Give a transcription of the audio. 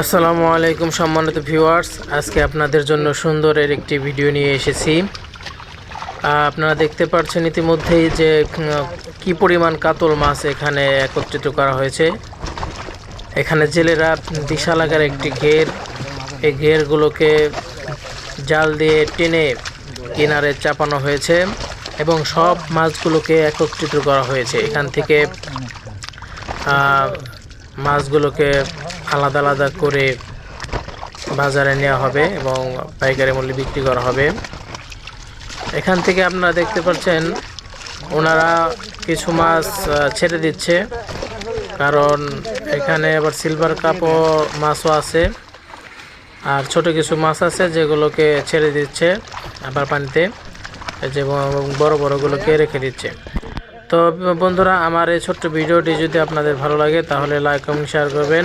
আসসালামু আলাইকুম সম্মানিত ভিউয়ার্স। আজকে আপনাদের জন্য সুন্দরের একটি ভিডিও নিয়ে এসেছি। আপনারা দেখতে পাচ্ছেন ইতিমধ্যেই যে কি পরিমাণ কাতল মাছ এখানে একত্রিত করা হয়েছে। এখানে জেলেরা বিশাল আকার একটি ঘের, এই ঘেরগুলোকে জাল দিয়ে টেনে কিনারে চাপানো হয়েছে এবং সব মাছগুলোকে একত্রিত করা হয়েছে। এখান থেকে মাছগুলোকে আলাদা আলাদা করে বাজারে নেওয়া হবে এবং পাইকারি মূল্যে বিক্রি করা হবে। এখান থেকে আপনারা দেখতে পাচ্ছেন, ওনারা কিছু মাছ ছেড়ে দিচ্ছে। কারণ এখানে আবার সিলভার কাপও মাছও আছে। আর ছোট কিছু মাছ আছে যেগুলোকে ছেড়ে দিচ্ছে আবার পানিতে যে বড় বড়গুলোকে রেখে দিচ্ছে। তো বন্ধুরা, আমার এই ছোট্ট ভিডিওটি যদি আপনাদের ভালো লাগে, তাহলে লাইক কমেন্ট শেয়ার করবেন।